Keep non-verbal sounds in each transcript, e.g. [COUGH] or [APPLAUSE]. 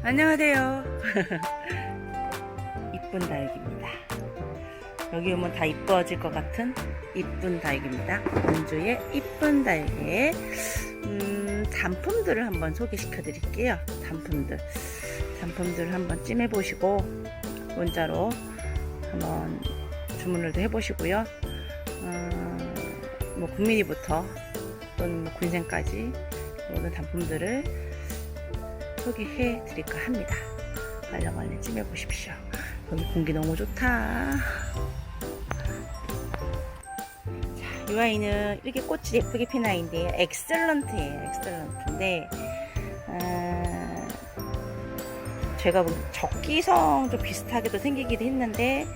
안녕하세요. [LAUGHS] 이쁜 다육입니다. 여기 오면 다 이뻐질 것 같은 이쁜 다육입니다. 원주의 이쁜 다육의 음, 단품들을 한번 소개시켜 드릴게요. 단품들. 단품들을 한번 찜해 보시고 문자로 한번 주문을 도 해보시고요. 어, 뭐 국민이부터 또는 뭐 군생까지 모든 단품들을 소개해 드릴까 합니다. 얼른 얼른 찜해 보십시오. 여기 공기 너무 좋다. 자, 이 아이는 이렇게 꽃이 예쁘게 핀 아이인데요. 엑셀런트예요. 엑셀런트인데, 어, 제가 보면 적기성 좀 비슷하게도 생기기도 했는데,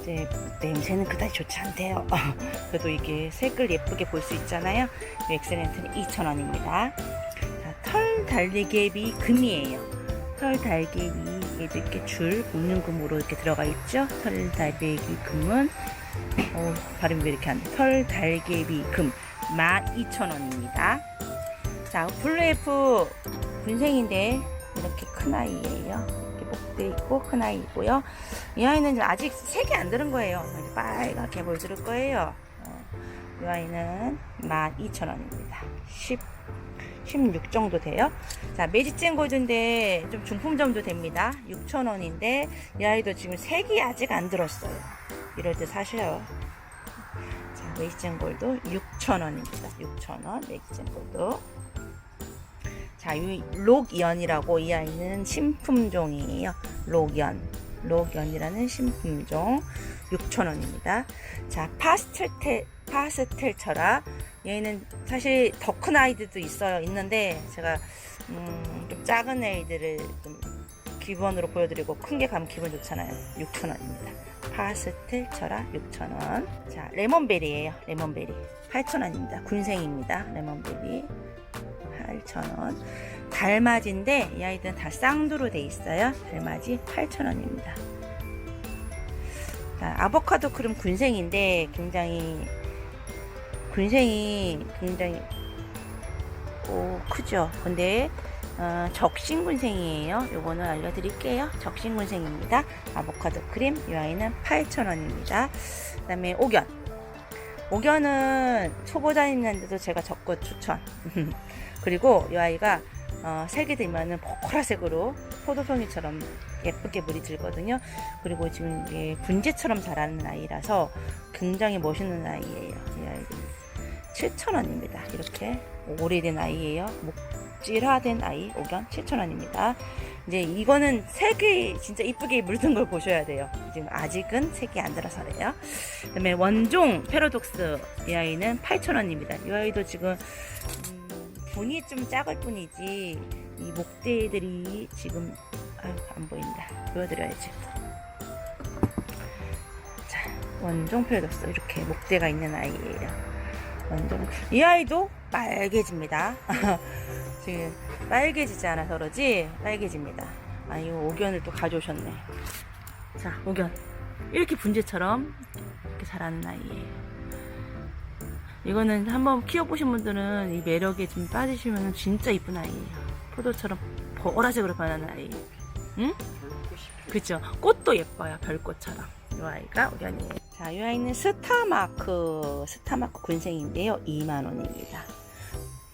이제 냄새는 그다지 좋지 않대요. [LAUGHS] 그래도 이게 색을 예쁘게 볼 수 있잖아요. 이 엑셀런트는 2,000원입니다. 자, 털 달개비 금이에요. 털 달개비 이렇게 줄 볶는 금으로 이렇게 들어가 있죠. 털 달개비 금은 어, 발음이 왜 이렇게 안 돼? 털 달개비 금 12,000원입니다. 자, 블루에프 군생인데 이렇게 큰 아이예요. 이렇게 목대 있고 큰 아이고요. 이 아이는 아직 색이 안 들은 거예요. 빨갛게 보여줄 거예요. 어, 이 아이는 12,000원입니다. 10 16 정도 돼요. 자, 매직젠 골드인데 좀 중품 정도 됩니다. 6,000원인데 이 아이도 지금 색이 아직 안 들었어요. 이럴 때 사셔요. 자, 매직젠 골드 6,000원입니다. 6,000원 매직젠 골드. 자, 이 록연이라고 이 아이는 신품종이에요. 록연. 록연이라는 신품종 6,000원입니다. 자, 파스텔 파스텔 철학 얘는 사실 더 큰 아이들도 있어요. 있는데 제가 음, 좀 작은 애들을 좀 기본으로 보여드리고 큰 게 가면 기분 좋잖아요. 6,000원입니다. 파스텔 철화 6,000원. 자, 레몬베리예요. 레몬베리. 8,000원입니다. 군생입니다. 레몬베리. 8,000원. 달맞이인데 이 아이들은 다 쌍두로 돼 있어요. 달맞이 8,000원입니다. 자, 아보카도 크림 군생인데 굉장히 군생이 굉장히 오, 크죠. 근데 어, 적신군생이에요. 요거는 알려드릴게요. 적신군생입니다. 아보카도 크림 이 아이는 8,000원입니다. 그 다음에 옥연 옥연은 초보자님한테도 제가 적극 추천 [LAUGHS] 그리고 이 아이가 어, 색이 되면은 보라색으로 포도송이처럼 예쁘게 물이 들거든요. 그리고 지금 이게 분재처럼 자라는 아이라서 굉장히 멋있는 아이예요. 이 아이는 7,000원입니다. 이렇게 오래된 아이예요. 목질화된 아이 옥연 7,000원입니다. 이제 이거는 색이 진짜 이쁘게 물든 걸 보셔야 돼요. 지금 아직은 색이 안 들어서 그래요. 그다음에 원종 패러독스 이 아이는 8,000원입니다. 이 아이도 지금 음, 분이 좀 작을 뿐이지 이 목대들이 지금 아유, 안 보인다. 보여드려야지. 자, 원종 패러독스 이렇게 목대가 있는 아이예요. 완전 이 아이도 빨개집니다. [LAUGHS] 지금 빨개지지 않아서 그러지 빨개집니다. 아 이거 옥연을 또 가져오셨네. 자 옥연 이렇게 분재처럼 이렇게 자라는 아이예요. 이거는 한번 키워보신 분들은 이 매력에 좀 빠지시면 진짜 이쁜 아이예요. 포도처럼 보라색으로 변하는 아이. 응? 그죠? 꽃도 예뻐요. 별꽃처럼. 이 아이가 옥연이에요. 자, 이 아이는 스타마크, 스타마크 군생인데요. 2만원입니다.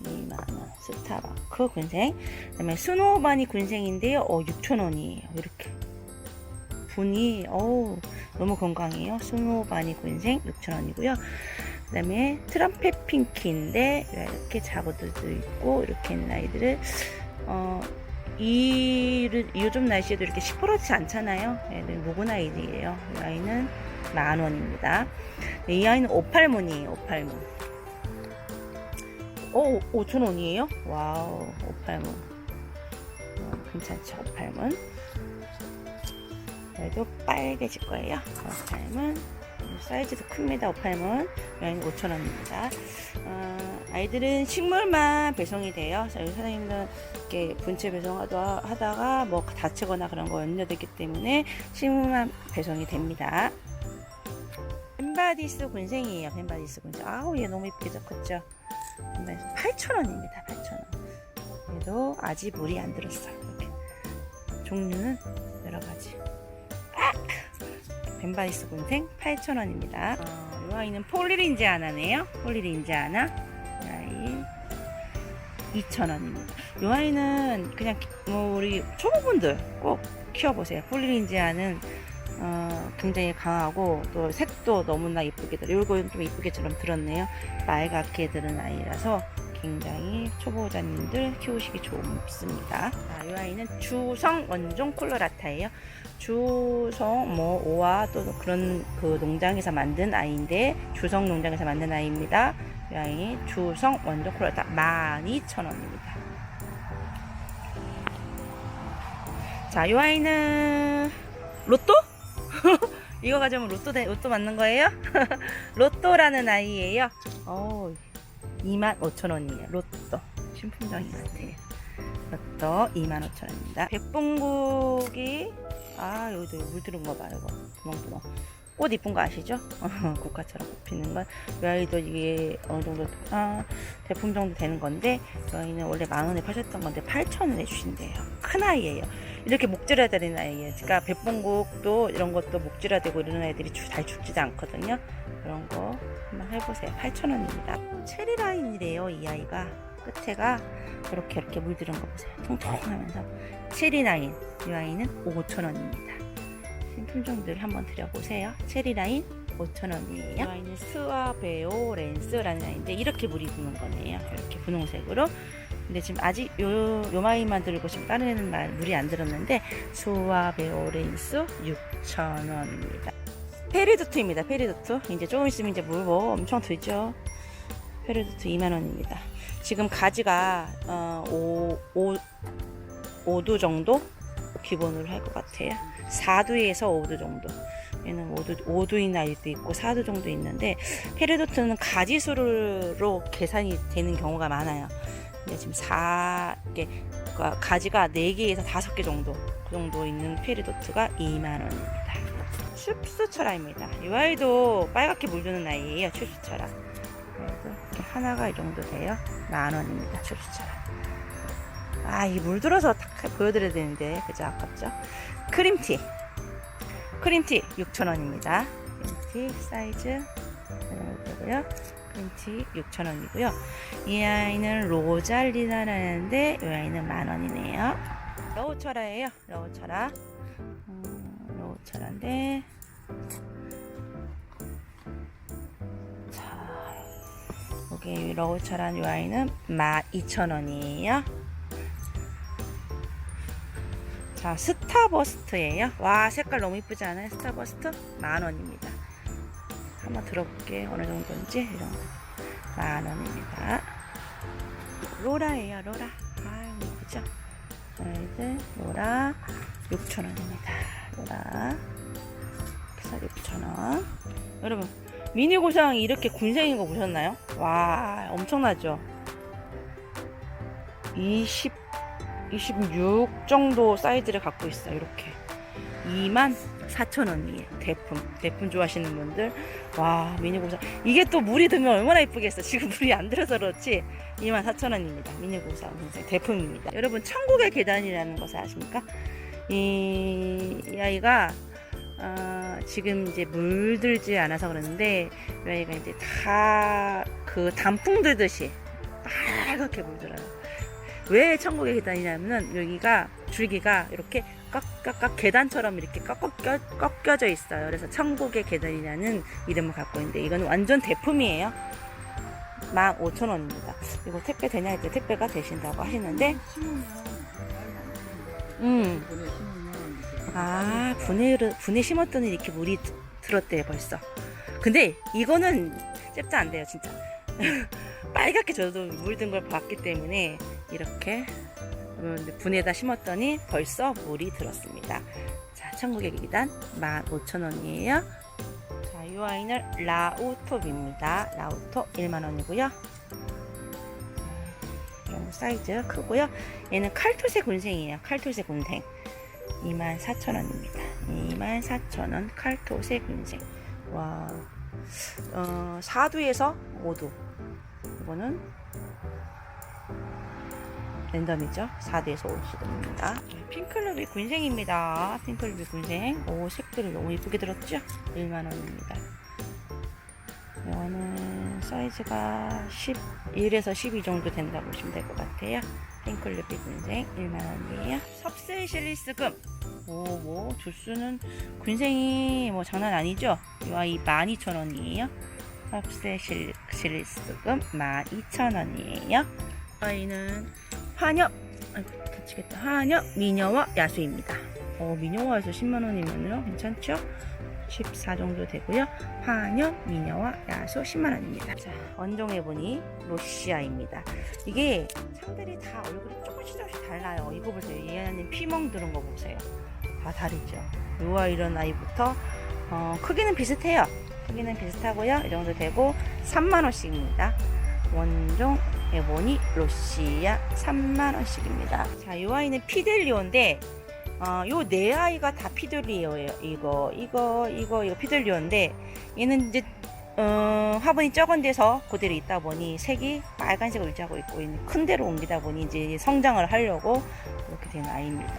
2만원. 스타마크 군생. 그 다음에 스노바니 군생인데요. 어, 6천원이에요. 이렇게. 분이, 어우, 너무 건강해요. 스노바니 군생 6천원이고요. 그 다음에 트럼펫 핑키인데, 이렇게 자고들도 있고, 이렇게 있는 아이들을, 어, 이, 요즘 날씨에도 이렇게 시퍼렇지 않잖아요. 얘들 묵은 아이들이에요. 이 아이는 만 원입니다. 네, 이 아이는 오팔문이에요. 오팔문. 오, 5천 원이에요? 와우, 오팔문. 어, 괜찮죠, 오팔문. 얘도 빨개질 거예요. 오팔문. 사이즈도 큽니다. 오팔문. 여기는 5천 원입니다. 어, 아이들은 식물만 배송이 돼요. 저희 사장님은 이렇게 분체 배송하다가 뭐 다치거나 그런 거 염려되기 때문에 식물만 배송이 됩니다. 벤바디스 군생이에요. 벤바디스 군생. 아우 얘 너무 이쁘게 컸죠. 8,000원입니다. 8,000원. 얘도 아직 물이 안 들었어요. 이렇게. 종류는 여러 가지. 아! 벤바이스 군생 8,000원입니다. 어, 이 아이는 폴리린지 하나네요. 폴리린지 하나. 이 아이 2,000원입니다. 이 아이는 그냥 기- 뭐 우리 초보분들 꼭 키워보세요. 폴리린지 하는 어, 굉장히 강하고 또 색도 너무나 이쁘게 들어. 요거는 좀 이쁘게처럼 들었네요. 빨갛게 들은 아이라서 굉장히 초보자님들 키우시기 좋습니다. 자, 이 아이는 주성 원종 콜로라타예요. 주성 뭐 오와 또 그런 그 농장에서 만든 아이인데 주성 농장에서 만든 아이입니다. 이 아이 주성 원종 콜로라타 12,000원입니다. 자, 이 아이는 로또? [LAUGHS] 이거 가져오면 로또 되, 로또 맞는 거예요? [LAUGHS] 로또라는 아이예요. 어, 25,000원이에요. 로또. 신품종인 것 같아요. 로또 25,000원입니다. 백봉국이 아, 여기도 물 들은 거 봐요. 이거. 구멍구멍. 꽃 이쁜 거 아시죠? [LAUGHS] 국화처럼 피는 건. 이 아이도 이게 어느 정도, 아, 대품 정도 되는 건데, 이 아이는 원래 만 원에 파셨던 건데, 8,000원에 주신대요. 큰 아이예요. 이렇게 목질해야 되는 아이예요. 그러니까 백봉국도 이런 것도 목질해야 되고 이런 아이들이 주- 잘 죽지도 않거든요. 그런 거 한번 해보세요. 8,000원입니다. 체리 라인이래요. 이 아이가 끝에가 이렇게 이렇게 물들은 거 보세요. 통통하면서 체리 라인. 이 아이는 5,000원입니다. 신품종들 한번 드려보세요. 체리 라인 5,000원이에요. 이 아이는 스와베오 렌스라는 아이인데 이렇게 물이 부는 거네요. 이렇게 분홍색으로. 근데 지금 아직 요, 요 마이만 들고 지금 다른 애는 말 물이 안 들었는데 수아베오 렌스 6,000원입니다. 페리도트입니다. 페리도트. 이제 조금 있으면 이제 물 뭐 엄청 들죠. 페리도트 2만원입니다. 지금 가지가 어, 5, 5, 5두 정도 기본으로 할 것 같아요. 4두에서 5두 정도. 얘는 5두, 5두인 아이도 있고 4두 정도 있는데 페리도트는 가지수로 계산이 되는 경우가 많아요. 근데 지금 4개 그러니까 가지가 4개에서 5개 정도 그 정도 있는 페리도트가 2만 원입니다. 춥스철아입니다. 이 아이도 빨갛게 물드는 아이예요. 이렇게 하나가 이 정도 돼요. 만 원입니다. 춥스철아. 아, 이 물들어서 딱 보여드려야 되는데 그죠? 아깝죠? 크림티. 크림티 6,000원입니다. 크림티 사이즈 되고요. 크림티 6,000원이고요. 이 아이는 로잘리나라는데 이 아이는 만원이네요. 러우철아예요. 러우철아. 음, 러우철아인데 자 여기 러우철한 이 아이는 12,000원이에요. 자 스타버스트예요. 와 색깔 너무 이쁘지 않아요? 스타버스트 만 원입니다. 한번 들어볼게요. 어느 정도인지 이 정도. 만 원입니다. 로라예요. 로라. 아 이쁘죠? 아이들 로라 6,000원입니다. 로라 그래서 6,000원. 여러분 미니 고상이 이렇게 군생인 거 보셨나요? 와 엄청나죠? 20 26 정도 사이즈를 갖고 있어요. 이렇게 2만 4,000원이에요. 대품. 대품 좋아하시는 분들. 와, 미니 고사. 이게 또 물이 들면 얼마나 이쁘겠어. 지금 [LAUGHS] 물이 안 들어서 그렇지. 2만 4,000원입니다. 미니 고사 인생 대품입니다. 여러분, 천국의 계단이라는 것을 아십니까? 이, 이 아이가 어, 지금 이제 물들지 않아서 그러는데 이 아이가 이제 다 그 단풍 들듯이 빨갛게 물들어요. 왜 천국의 계단이냐면은 여기가 줄기가 이렇게 깎깎깎 계단처럼 이렇게 꺾여, 꺾여져 있어요. 그래서 천국의 계단이라는 이름을 갖고 있는데 이건 완전 대품이에요. 15,000원입니다. 이거 택배 되냐 했더니 택배가 되신다고 하시는데 음. 아, 분해, 분해 심었더니 이렇게 물이 드- 들었대요, 벌써. 근데 이거는 잽자 안 돼요, 진짜. [LAUGHS] 빨갛게 저도 물든 걸 봤기 때문에 이렇게 음, 분해다 심었더니 벌써 물이 들었습니다. 자, 천국의 기단 15,000원이에요. 자, 이 아이는 라우톱입니다. 라우톱 1만원이고요. 이런 사이즈 크고요. 얘는 칼토세 군생이에요. 칼토세 군생. 24,000원입니다. 24,000원 칼토세 군생. 와, 어, 4두에서 5두. 이거는 랜덤이죠. 4대에서 5시입니다. 핑클루비 군생입니다. 핑클루비 군생. 오, 색들이 너무 예쁘게 들었죠? 1만원입니다. 이거는 사이즈가 11에서 12 정도 된다고 보시면 될 것 같아요. 핑클루비 군생 1만원이에요. 섭세 실리스금. 오, 뭐, 주스는 군생이 뭐 장난 아니죠? 이 아이 12,000원이에요. 섭세 실리스금 12,000원이에요. 아이는 환엽, 아이고, 다치겠다. 환엽, 미녀와 야수입니다. 어, 미녀와 야수 10만원이면요. 괜찮죠? 14 정도 되고요. 환엽, 미녀와 야수 10만원입니다. 자, 원종해보니 로시아입니다. 이게 창들이 다 얼굴이 조금씩 조금씩 달라요. 이거 보세요. 얘는 피멍 들은 거 보세요. 다 다르죠. 요와 이런 아이부터 어, 크기는 비슷해요. 크기는 비슷하고요. 이 정도 되고 3만원씩입니다. 원종 에보니 로시아 3만원씩입니다. 자, 이 아이는 피델리오인데, 어, 요네 아이가 다 피델리오예요. 이거, 이거, 이거, 이거 피델리오인데, 얘는 이제, 어, 화분이 적은 데서 그대로 있다 보니 색이 빨간색으로 유지하고 있고, 큰 데로 옮기다 보니 이제 성장을 하려고 이렇게 된 아이입니다.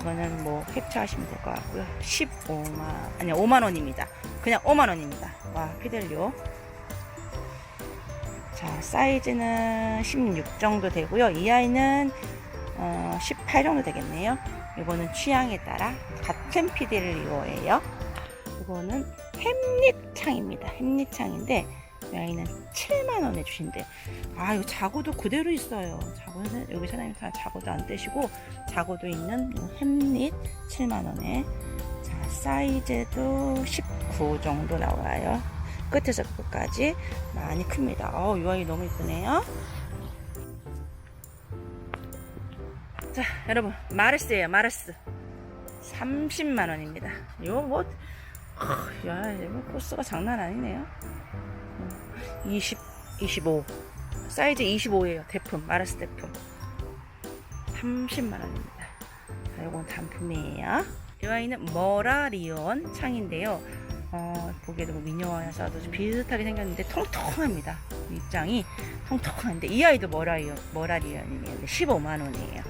이거는 뭐 캡처하시면 될 것 같고요. 15만, 아니 5만원입니다. 그냥 5만원입니다. 와, 피델리오. 자, 사이즈는 16 정도 되고요. 이 아이는 어, 18 정도 되겠네요. 이거는 취향에 따라 같은 피델리오예요. 이거는 햄릿 창입니다. 햄릿 창인데 이 아이는 7만 원에 주신대. 아, 이거 자고도 그대로 있어요. 자고는 여기 사장님 다 자고도 안 떼시고 자고도 있는 이 햄릿 7만 원에. 자, 사이즈도 19 정도 나와요. 끝에서 끝까지 많이 큽니다. 어우, 이 아이 너무 이쁘네요. 자, 여러분, 마르스예요, 마르스. 30만 원입니다. 이거 뭐, 아, 야, 이거 코스가 장난 아니네요. 20, 25. 사이즈 25예요, 대품, 마르스 대품. 30만 원입니다. 자, 이건 단품이에요. 이 아이는 머라리온 창인데요. 어, 보기에도 뭐 미녀와서도 좀 비슷하게 생겼는데 통통합니다. 입장이 통통한데 이 아이도 머라리온, 머라리온이에요. 15만 원이에요.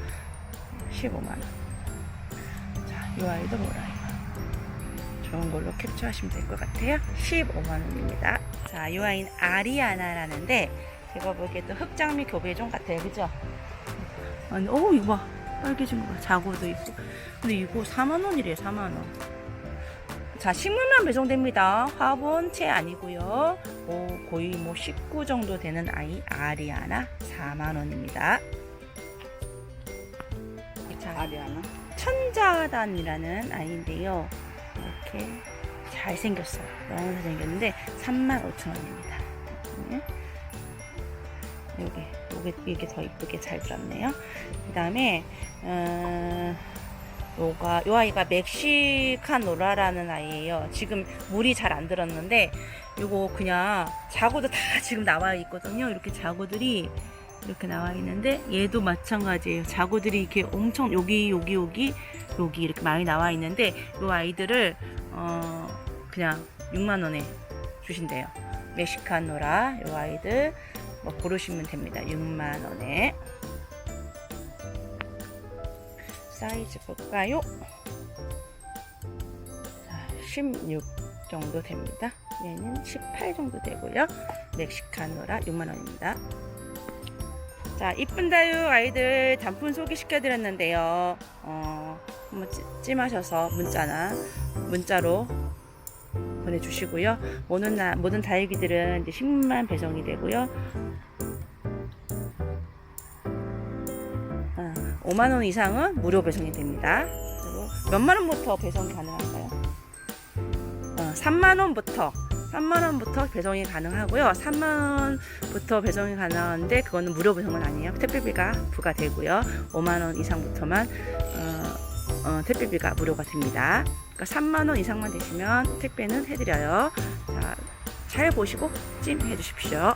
15만 원. 자, 이 아이도 머라리온. 좋은 걸로 캡처하시면 될 것 같아요. 15만 원입니다. 자, 이 아이는 아리아나라는데 제가 보기에도 흑장미 교배종 같아요. 그죠? 아니, 오, 이거 봐. 빨개진 거 봐. 자고도 있고. 근데 이거 4만 원이래요. 4만 원. 자, 식물만 배송됩니다. 화분 채 아니고요. 뭐 거의 뭐 19 정도 되는 아이 아리아나 4만 원입니다. 자, 아리아나? 천자단이라는 아이인데요. 이렇게 잘 생겼어요. 너무 잘 생겼는데 3만 5천 원입니다. 네. 여기, 요게, 이게 더 이쁘게 잘 들었네요. 그 다음에, 어, 요가, 요 아이가 멕시카노라라는 아이예요. 지금 물이 잘 안 들었는데, 요거 그냥 자고도 다 지금 나와 있거든요. 이렇게 자고들이 이렇게 나와 있는데, 얘도 마찬가지예요. 자고들이 이렇게 엄청 여기, 여기, 여기, 여기 이렇게 많이 나와 있는데, 요 아이들을, 어, 그냥 6만 원에 주신대요. 멕시카노라, 요 아이들, 뭐 고르시면 됩니다. 6만 원에. 사이즈 볼까요? 자, 16 정도 됩니다. 얘는 18 정도 되고요. 멕시카노라 6만원입니다. 자, 이쁜다유 아이들 단품 소개시켜 드렸는데요. 어, 한번 찜- 찜하셔서 문자나 문자로 보내주시고요. 모든, 나, 모든 다육이들은 이제 식물만 배송이 되고요. 5만 원 이상은 무료 배송이 됩니다. 그리고 몇만 원부터 배송이 가능한가요? 어, 3만 원부터 3만 원부터 배송이 가능하고요. 3만 원부터 배송이 가능한데 그거는 무료 배송은 아니에요. 택배비가 부과되고요. 5만 원 이상부터만 어, 어, 택배비가 무료가 됩니다. 그러니까 3만 원 이상만 되시면 택배는 해드려요. 자, 잘 보시고 찜 해 주십시오.